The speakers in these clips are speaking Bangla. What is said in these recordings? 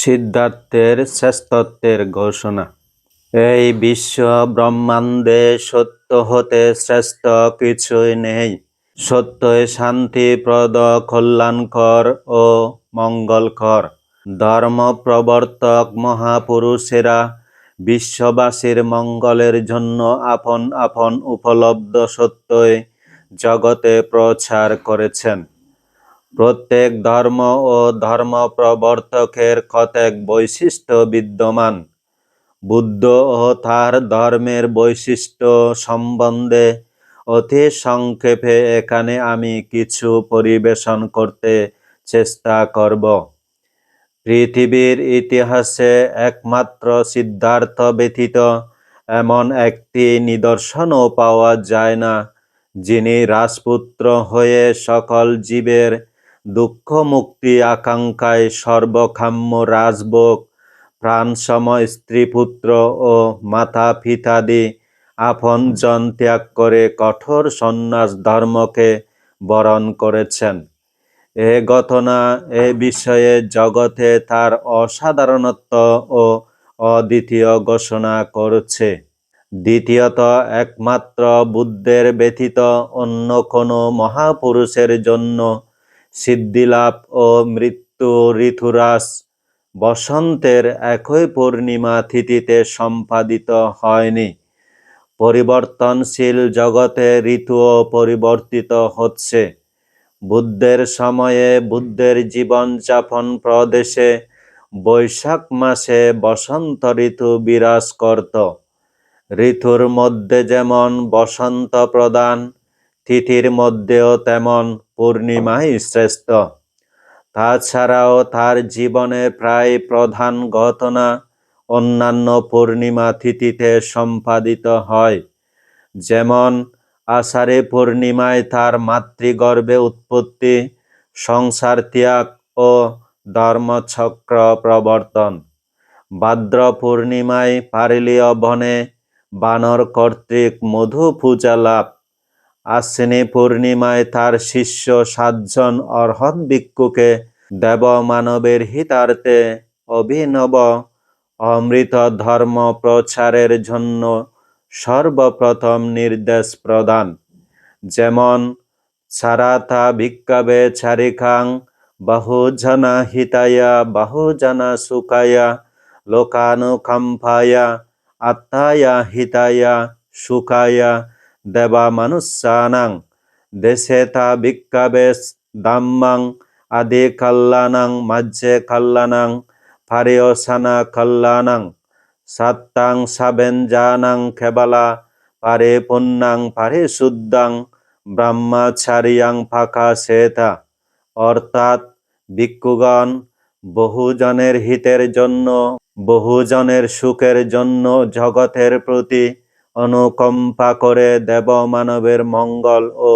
সিদ্ধার্থের শ্রেষ্ঠত্বের ঘোষণা। এই বিশ্ব ব্রহ্মাণ্ডে সত্য হতে শ্রেষ্ঠ কিছুই নেই। সত্যই শান্তিপ্রদ কল্যাণকর ও মঙ্গলকর। ধর্ম প্রবর্তক মহাপুরুষেরা বিশ্ববাসীর মঙ্গলের জন্য আপন আপন উপলব্ধ সত্যই জগতে প্রচার করেছেন। প্রত্যেক ধর্ম ও ধর্ম প্রবর্তকের কতক বৈশিষ্ট্য বিদ্যমান? বুদ্ধ ও তার ধর্মের বৈশিষ্ট্য সম্বন্ধে অতি সংক্ষেপে এখানে আমি কিছু পরিবেশন করতে চেষ্টা করব। পৃথিবীর ইতিহাসে একমাত্র সিদ্ধার্থ ব্যতীত এমন একটি নিদর্শনও পাওয়া যায় না, যিনি রাজপুত্র হয়ে সকল জীবের দুঃখ মুক্তি আকাঙ্ক্ষায় সর্বকাম্য রাজভোগ প্রাণসম স্ত্রীপুত্র ও মাতা পিতাদি আপনজন ত্যাগ করে কঠোর সন্ন্যাস ধর্মকে বরণ করেছেন। এ ঘটনা এ বিষয়ে জগতে তার অসাধারণত্ব ও অদ্বিতীয় ঘোষণা করছে। দ্বিতীয়ত, একমাত্র বুদ্ধের ব্যতীত অন্য কোনো মহাপুরুষের জন্য সিদ্ধিলাভ ও মৃত্যু ঋতুরাস বসন্তের একই পূর্ণিমা তিথিতে সম্পাদিত হয়নি। পরিবর্তনশীল জগতে ঋতুও পরিবর্তিত হচ্ছে। বুদ্ধের সময়ে বুদ্ধের জীবনযাপন প্রদেশে বৈশাখ মাসে বসন্ত ঋতু বিরাজ করত ঋতুর মধ্যে যেমন বসন্ত প্রদান তিথির মধ্যেও তেমন পূর্ণিমাই শ্রেষ্ঠ। তাছাড়াও তার জীবনের প্রায় প্রধান ঘটনা অন্যান্য পূর্ণিমা তিথিতে সম্পাদিত হয়। যেমন, আষাঢ়ে পূর্ণিমায় তার মাতৃগর্ভে উৎপত্তি, সংসার ত্যাগ ও ধর্মচক্র প্রবর্তন। ভাদ্র পূর্ণিমায় পারিলীয় বনে বানর কর্তৃক মধু পূজা লাভ আশ্বিনী পূর্ণিমায় তার শিষ্য সাতজন অর্হৎ ভিক্ষুকে দেব মানবের হিতার্থে অভিনব অমৃত ধর্ম প্রচারের জন্য সর্বপ্রথম নির্দেশ প্রদান। যেমন, সারাথা ভিক্ষাবে চারিখাং বহুজনা হিতায়া, বহুজনা সুখায়া, লোকানুকম্পায়া, আত্মায়া হিতায়া, সুখায়া দেবা মানুষানাং, দেশে তা ভিক্ষাবেশ দাম্মাং, আদি কল্যাণাং মাঝে কল্যাণাং পারিয়সানা কল্যাণাং সাত্তাং সাবেঞ্জানাং কেবলা পারে পুণ্যাং পারে শুদ্ধাং ব্রহ্মচারিয়াং ফাঁকা সেতা অর্থাৎ ভিক্ষুগণ বহুজনের হিতের জন্য, বহুজনের সুখের জন্য জগতের প্রতি অনুকম্পা করে দেব মানবের মঙ্গল ও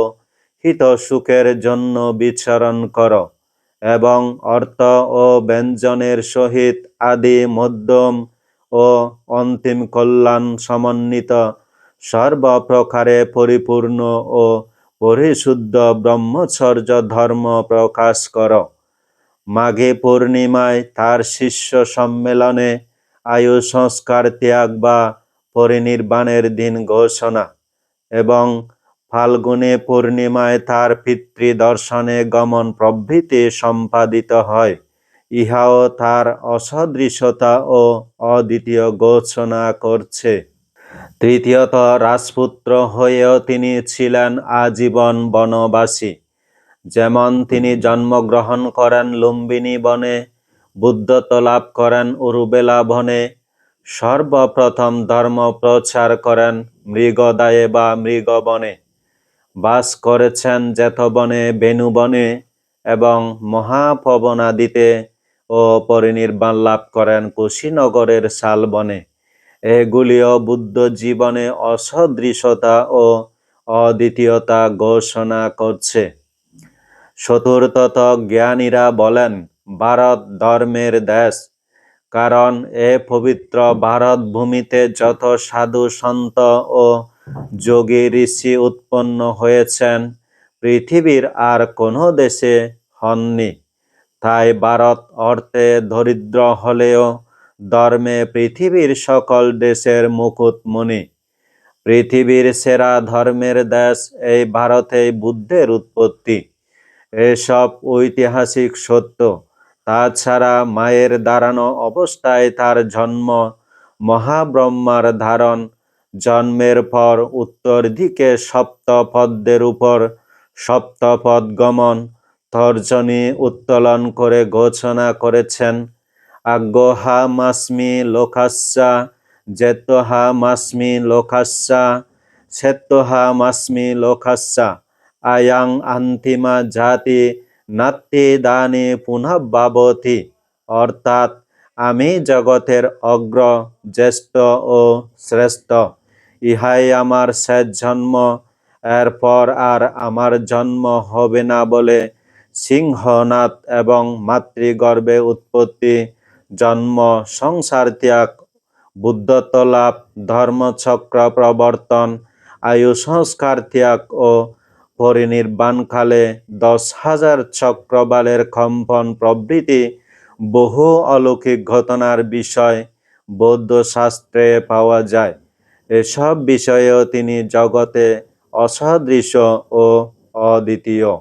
হিত সুখের জন্য বিচরণ কর এবং অর্থ ও ব্যঞ্জনের সহিত আদি, মধ্যম ও অন্তিম কল্যাণ সমন্বিত সর্বপ্রকারে পরিপূর্ণ ও পরিশুদ্ধ ব্রহ্মচর্য ধর্ম প্রকাশ কর। মাঘে পূর্ণিমায় তার শিষ্য সম্মেলনে আয়ু সংস্কার ত্যাগ বা পরিনির্বাণের দিন ঘোষণা এবং ফাল্গুনে পূর্ণিমায় তার পিতৃদর্শনে গমন প্রভৃতি সম্পাদিত হয়। ইহাও তার অসদৃশতা ও অদ্বিতীয় ঘোষণা করছে। তৃতীয়ত, রাজপুত্র হয়েও তিনি ছিলেন আজীবন বনবাসী। যেমন তিনি জন্মগ্রহণ করেন লুম্বিনী বনে, বুদ্ধত্ব লাভ করেন উরুবেলা বনে সর্বপ্রথম ধর্ম প্রচার করেন মৃগদায়ে বা মৃগবনে। বাস করেছেন জেথবনে বেনুবনে এবং মহাপবনাদিতে ও পরিনির্বাণ লাভ করেন কুশীনগরের শালবনে। এগুলিও বুদ্ধ জীবনে অসদৃশতা ও অদ্বিতীয়তা ঘোষণা করছে। চতুর্থত জ্ঞানীরা বলেন, ভারত ধর্মের দেশ। কারণ এ পবিত্র ভারত ভূমিতে যত সাধু সন্ত ও যোগী ঋষি উৎপন্ন হয়েছেন, পৃথিবীর আর কোনো দেশে হননি। তাই ভারত অর্থে দরিদ্র হলেও ধর্মে পৃথিবীর সকল দেশের মুকুটমণি। পৃথিবীর সেরা ধর্মের দেশ এই ভারতেই বুদ্ধের উৎপত্তি। এসব ঐতিহাসিক সত্য তাছাড়া মায়ের দাঁড়ানো অবস্থায় তার জন্ম মহাব্রহ্মার ধারণ। জন্মের পর উত্তর দিকে সপ্তপদ্মের উপর সপ্তপদ গমন, তর্জনী উত্তোলন করে ঘোষণা করেছেন। আজ্ঞহা মাস্মি লোকাস্যা জেতহা মাস্মি লোকাস্যা সেত্তহা মাস্মি লোকাস্যা। আয়াং আন্তিমা জাতি নাত্তি দানি পুনঃভাবতি অর্থাৎ আমি জগতের অগ্র, জ্যেষ্ঠ ও শ্রেষ্ঠ। ইহাই আমার শেষ জন্ম। এরপর আর আমার জন্ম হবে না বলে সিংহনাথ এবং মাতৃগর্ভে উৎপত্তি, জন্ম, সংসার ত্যাগ বুদ্ধত্ব লাভ ধর্মচক্র প্রবর্তন, আয়ু সংস্কার ত্যাগ ও পরিনির্বাণকালে দশ হাজার চক্রবালের কম্পন প্রভৃতি বহু অলৌকিক ঘটনার বিষয় বৌদ্ধ শাস্ত্রে পাওয়া যায়। এসব বিষয়েও তিনি জগতে অসদৃশ্য ও অদ্বিতীয়।